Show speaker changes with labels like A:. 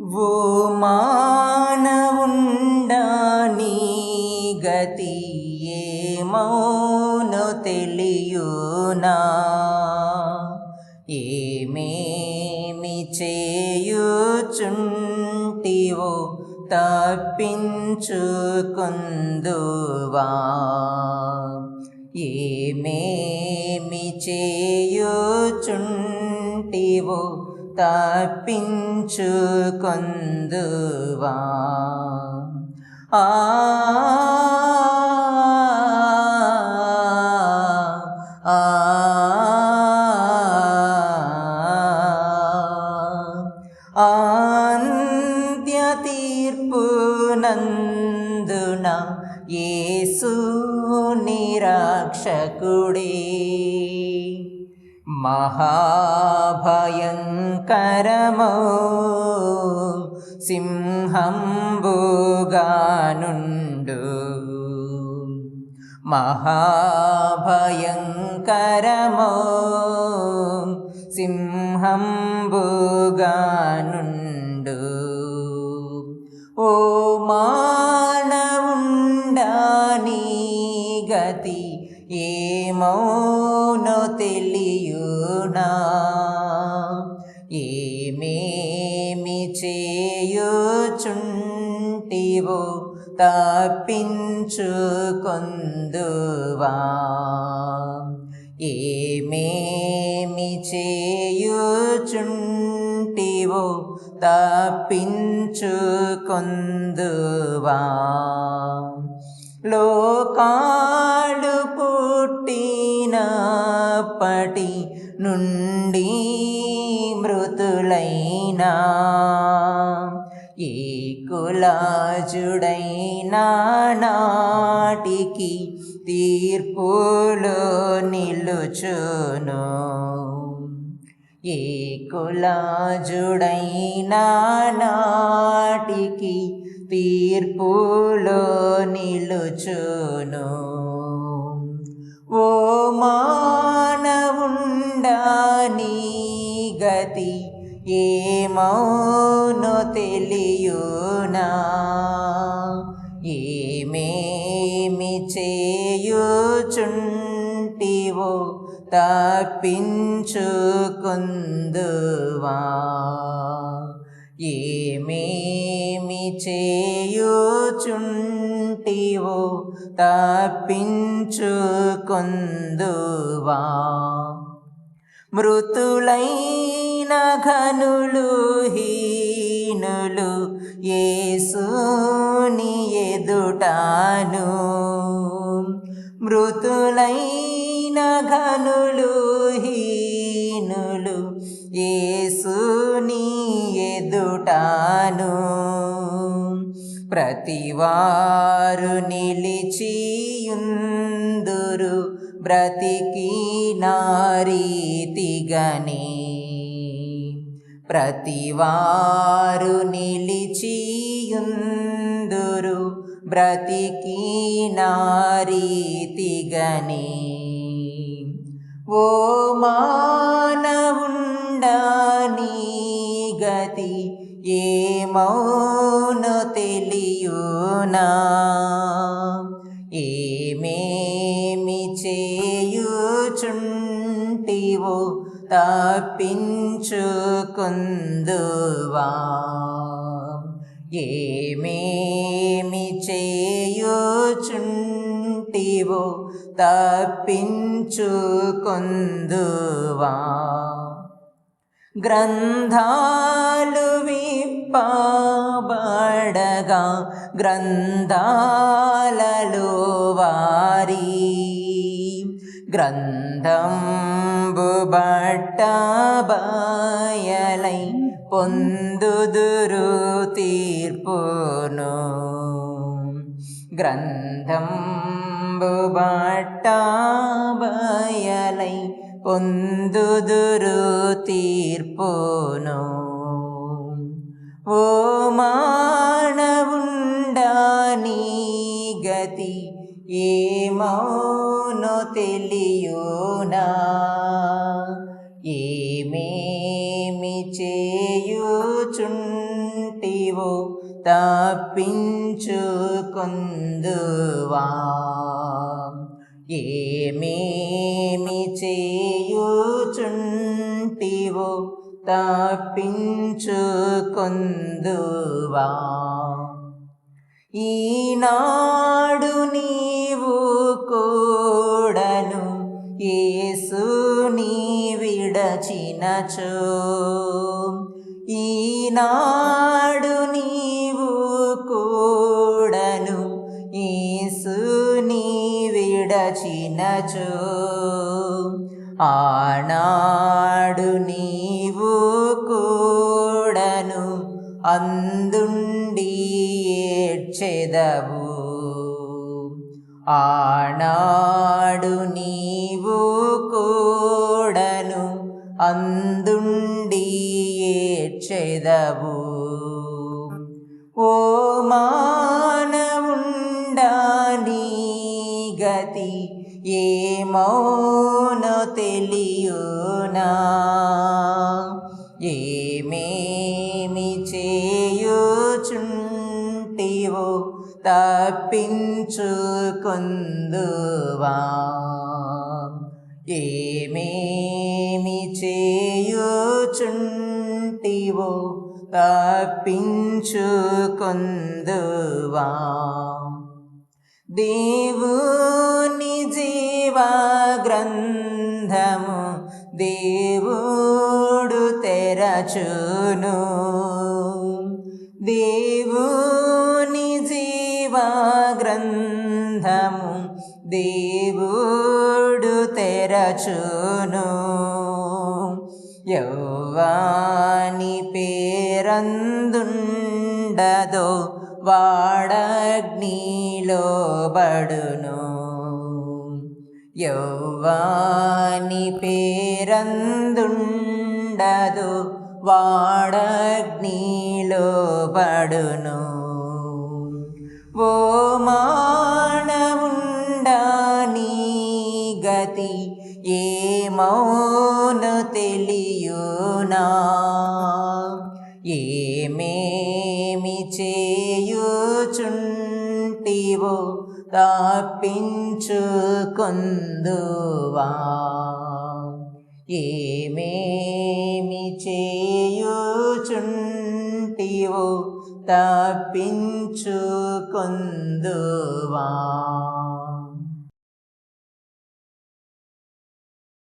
A: ఓ మానవుండాని గతి ఏమౌను తెలియునా? ఏమేమి చేయుచుంటివో తప్పించుకుందువా? ఏమేమి చేయుచుంటివో తప్పించుకొందువా ఆ ఆ అంత్య తీర్పునందున యేసు నిరాక్షకుడే മഹാഭയങ്കരമോ? സിംഹം ഭൂഗാനുണ്ട്? മഹാഭയങ്കരമോ? സിംഹം ഭൂഗാനുണ്ട്? ఏమేమి చేయుచుంటివో తప్పించుకొందువా? ఏమేమి చేయుచుంటివో తప్పించుకొందువా? లోకాడు పుట్టినప్పటి నుండి మృతులైనా ఏ కులాజుడైనా నాటికి తీర్పులో నిలుచును. ఏ కులాజుడైనా నాటికి తీర్పులో నిలుచును. ఓ మానవుండా నీ గతి ఏమౌనో తెలియునా? ఏమేమి చేయుచుంటివో తప్పించుకుందువా? ఏమేమి చేయుచుంటివో తప్పించుకుందువా? మృతులై హీన ఘనులు హీనులు ఏసుని ఎదుటాను. మృతులైన ఘనులు హీనులు ఏసుని ఎదుటాను. ప్రతివారు నిలిచియుందురు బ్రతికి నారీతిగని ప్రతివారు నిలిచియుందురు బ్రతికి నారీతిగని ఓ మానవుండని నీ గతి ఏమౌను తెలియునా? తప్పించుకుందువా. ఏమేమి చేయుచుంటివో తప్పించుకుందువా. గ్రంథాలు విప్పబడగా గ్రంథాలలో వారి గ్రంథం గ్రంథంబు బట్ట బయలై పొందుదురు తీర్పును గ్రంథంబు బాయలై బయలై పొందుదురు తీర్పును ఓ మానవుండా నీ గతి ఏమౌనో తెలియునా? ఏమేమి చేయుచుంటివో చేయుచుంటివో తప్పించుకొందువా. ఏమేమి చేయుచుంటివో తప్పించుకొందువా. ఈనాడు నీవు కూడను యేసుని విడచినచో. ఈనాడు నీవు కూడను యేసుని విడచినచో. ఆనాడు నీవు కూడను అందుండి ఏడ్చెదవు. ఆనాడు నీవు కూడను అందుండి ఏడ్చెదవు ఓ మానవుండా నీ గతి ఏమౌనో తెలియునా? ఏమేమి చేయుచుంటివో తప్పించుకుందువా? ఏమే చేయుచుంటివో తప్పించుకొందువా? దేవుని జీవా గ్రంథము దేవుడు తెరచును. దేవుని జీవా గ్రంథము దేవుడు తెరచును. యౌవాని పేరందుండదో వాడగ్నిలో బడును యౌవాని పేరందుండదు వాడగ్నిలో బడును ఏమౌను తెలియునా? ఏమేమి చేయుచుంటివో తప్పించుకొందువా? ఏమేమి చేయుచుంటివో తప్పించుకొందువా?